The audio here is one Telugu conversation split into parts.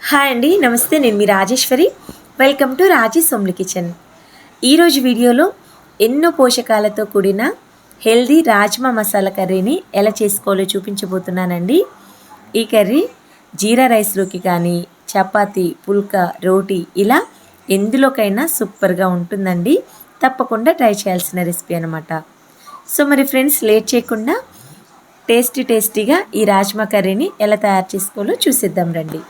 హాయ్ అండి నమస్తే నేను మీ రాజేశ్వరి. వెల్కమ్ టు రాజీ సోమ్లి కిచెన్ ఈరోజు వీడియోలో ఎన్నో పోషకాలతో కూడిన హెల్దీ రాజ్మా మసాలా కర్రీని ఎలా చేసుకోవాలో చూపించబోతున్నానండి. ఈ కర్రీ జీరా రైస్లోకి కానీ చపాతి పుల్కా రోటీ ఇలా ఎందులోకైనా సూపర్గా ఉంటుందండి. తప్పకుండా ట్రై చేయాల్సిన రెసిపీ అనమాట సో మరి ఫ్రెండ్స్ లేట్ చేయకుండా టేస్టీ టేస్టీగా ఈ రాజ్మా కర్రీని ఎలా తయారు చేసుకోవాలో చూసిద్దాం రండి.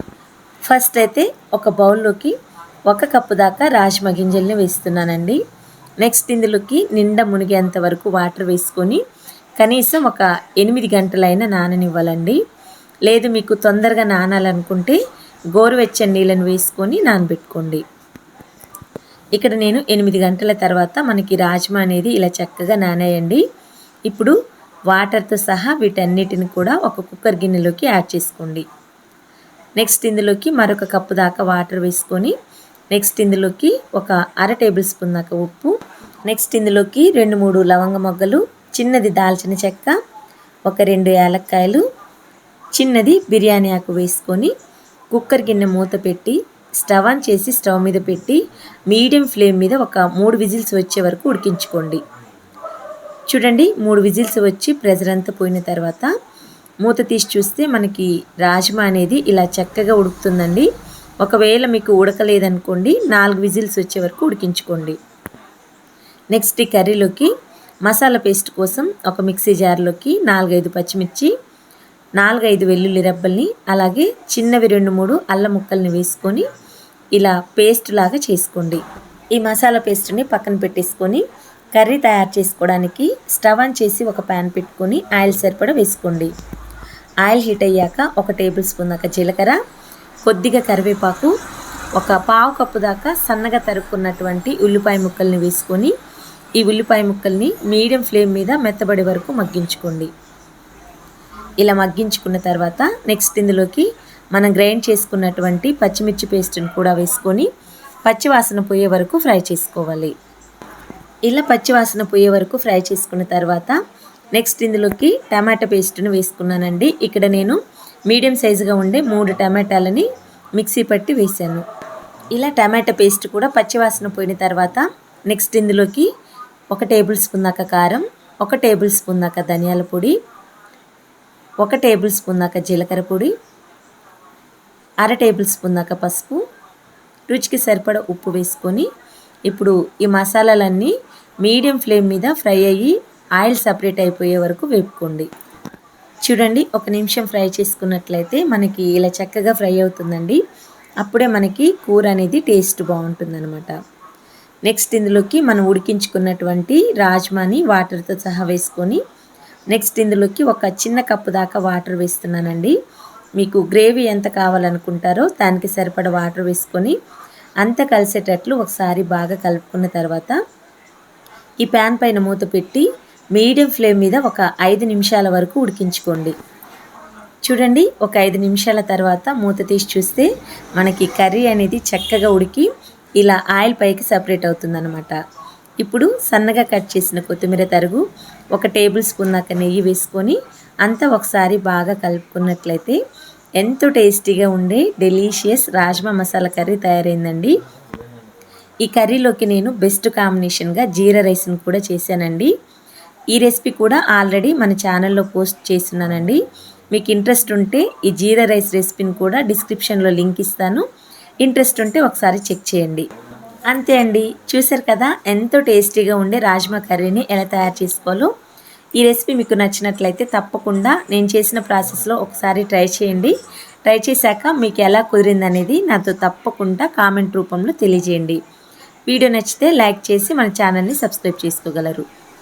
ఫస్ట్ అయితే ఒక బౌల్లోకి ఒక కప్పు దాకా రాజ్మా గింజల్ని వేస్తున్నానండి. నెక్స్ట్ ఇందులోకి నిండా మునిగేంత వరకు వాటర్ వేసుకొని కనీసం ఒక ఎనిమిది గంటలైనా నాననివ్వాలండి. లేదు మీకు తొందరగా నానాలనుకుంటే గోరువెచ్చని నీళ్ళని వేసుకొని నానబెట్టుకోండి. ఇక్కడ నేను ఎనిమిది గంటల తర్వాత మనకి రాజ్మా అనేది ఇలా చక్కగా నానేయండి. ఇప్పుడు వాటర్తో సహా వీటన్నిటిని కూడా ఒక కుక్కర్ గిన్నెలోకి యాడ్ చేసుకోండి. నెక్స్ట్ ఇందులోకి మరొక కప్పు దాకా వాటర్ వేసుకొని నెక్స్ట్ ఇందులోకి ఒక అర టేబుల్ స్పూన్ దాకా ఉప్పు నెక్స్ట్ ఇందులోకి రెండు మూడు లవంగ మొగ్గలు చిన్నది దాల్చిన చెక్క ఒక రెండు యాలక్కాయలు చిన్నది బిర్యానీ ఆకు వేసుకొని కుక్కర్ గిన్నె మూత పెట్టి స్టవ్ ఆన్ చేసి స్టవ్ మీద పెట్టి మీడియం ఫ్లేమ్ మీద ఒక మూడు విజిల్స్ వచ్చే వరకు ఉడికించుకోండి. చూడండి మూడు విజిల్స్ వచ్చి ప్రెజర్ అంతా పోయిన తర్వాత మూత తీసి చూస్తే మనకి రాజ్మా అనేది ఇలా చక్కగా ఉడుకుతుందండి. ఒకవేళ మీకు ఉడకలేదనుకోండి నాలుగు విజిల్స్ వచ్చే వరకు ఉడికించుకోండి. నెక్స్ట్ ఈ కర్రీలోకి మసాలా పేస్ట్ కోసం ఒక మిక్సీ జార్లోకి నాలుగైదు పచ్చిమిర్చి నాలుగైదు వెల్లుల్లి రెబ్బల్ని అలాగే చిన్నవి రెండు మూడు అల్లం ముక్కల్ని వేసుకొని ఇలా పేస్ట్ లాగా చేసుకోండి. ఈ మసాలా పేస్ట్ని పక్కన పెట్టేసుకొని కర్రీ తయారు చేసుకోవడానికి స్టవ్ ఆన్ చేసి ఒక ప్యాన్ పెట్టుకొని ఆయిల్ సరిపడా వేసుకోండి. ఆయిల్ హీట్ అయ్యాక ఒక టేబుల్ స్పూన్ దాకా జీలకర్ర కొద్దిగా కరివేపాకు ఒక పావు కప్పు దాకా సన్నగా తరుక్కున్నటువంటి ఉల్లిపాయ ముక్కల్ని వేసుకొని ఈ ఉల్లిపాయ ముక్కల్ని మీడియం ఫ్లేమ్ మీద మెత్తబడే వరకు మగ్గించుకోండి. ఇలా మగ్గించుకున్న తర్వాత నెక్స్ట్ ఇందులోకి మనం గ్రైండ్ చేసుకున్నటువంటి పచ్చిమిర్చి పేస్ట్ని కూడా వేసుకొని పచ్చివాసన పోయే వరకు ఫ్రై చేసుకోవాలి. ఇలా పచ్చివాసన పోయే వరకు ఫ్రై చేసుకున్న తర్వాత నెక్స్ట్ ఇందులోకి టమాటా పేస్ట్ను వేసుకున్నానండి. ఇక్కడ నేను మీడియం సైజుగా ఉండే మూడు టమాటాలని మిక్సీ పట్టి వేసాను. ఇలా టమాటా పేస్ట్ కూడా పచ్చివాసన పోయిన తర్వాత నెక్స్ట్ ఇందులోకి ఒక టేబుల్ స్పూన్ దాకా కారం ఒక టేబుల్ స్పూన్ దాకా ధనియాల పొడి ఒక టేబుల్ స్పూన్ దాకా జీలకర్ర పొడి అర టేబుల్ స్పూన్ దాకా పసుపు రుచికి సరిపడ ఉప్పు వేసుకొని ఇప్పుడు ఈ మసాలాలన్నీ మీడియం ఫ్లేమ్ మీద ఫ్రై అయ్యి ఆయిల్ సపరేట్ అయిపోయే వరకు వేపుకోండి. చూడండి ఒక నిమిషం ఫ్రై చేసుకున్నట్లయితే మనకి ఇలా చక్కగా ఫ్రై అవుతుందండి. అప్పుడే మనకి కూర అనేది టేస్ట్ బాగుంటుందన్నమాట. నెక్స్ట్ ఇందులోకి మనం ఉడికించుకున్నటువంటి రాజ్మాని వాటర్తో సహా వేసుకొని నెక్స్ట్ ఇందులోకి ఒక చిన్న కప్పు దాకా వాటర్ వేస్తున్నానండి. మీకు గ్రేవీ ఎంత కావాలనుకుంటారో దానికి సరిపడ వాటర్ వేసుకొని అంత కలిసేటట్లు ఒకసారి బాగా కలుపుకున్న తర్వాత ఈ ప్యాన్ పైన మూత పెట్టి మీడియం ఫ్లేమ్ మీద ఒక ఐదు నిమిషాల వరకు ఉడికించుకోండి. చూడండి ఒక ఐదు నిమిషాల తర్వాత మూత తీసి చూస్తే మనకి కర్రీ అనేది చక్కగా ఉడికి ఇలా ఆయిల్ పైకి సపరేట్ అవుతుందన్నమాట. ఇప్పుడు సన్నగా కట్ చేసిన కొత్తిమీర తరుగు ఒక టేబుల్ స్పూన్ దాకా నెయ్యి వేసుకొని అంతా ఒకసారి బాగా కలుపుకున్నట్లయితే ఎంతో టేస్టీగా ఉండే డెలీషియస్ రాజ్మా మసాలా కర్రీ తయారైందండి. ఈ కర్రీలోకి నేను బెస్ట్ కాంబినేషన్గా జీరా రైస్ని కూడా చేశానండి. ఈ రెసిపీ కూడా ఆల్రెడీ మన ఛానల్లో పోస్ట్ చేస్తున్నానండి. మీకు ఇంట్రెస్ట్ ఉంటే ఈ జీరా రైస్ రెసిపీని కూడా డిస్క్రిప్షన్లో లింక్ ఇస్తాను. ఇంట్రెస్ట్ ఉంటే ఒకసారి చెక్ చేయండి. అంతే అండి. చూసారు కదా ఎంతో టేస్టీగా ఉండే రాజ్మా కర్రీని ఎలా తయారు చేసుకోవాలో. ఈ రెసిపీ మీకు నచ్చినట్లయితే తప్పకుండా నేను చేసిన ప్రాసెస్లో ఒకసారి ట్రై చేయండి. ట్రై చేశాక మీకు ఎలా కుదిరిందనేది నాతో తప్పకుండా కామెంట్ రూపంలో తెలియజేయండి. వీడియో నచ్చితే లైక్ చేసి మన ఛానల్ని సబ్స్క్రైబ్ చేసుకోగలరు.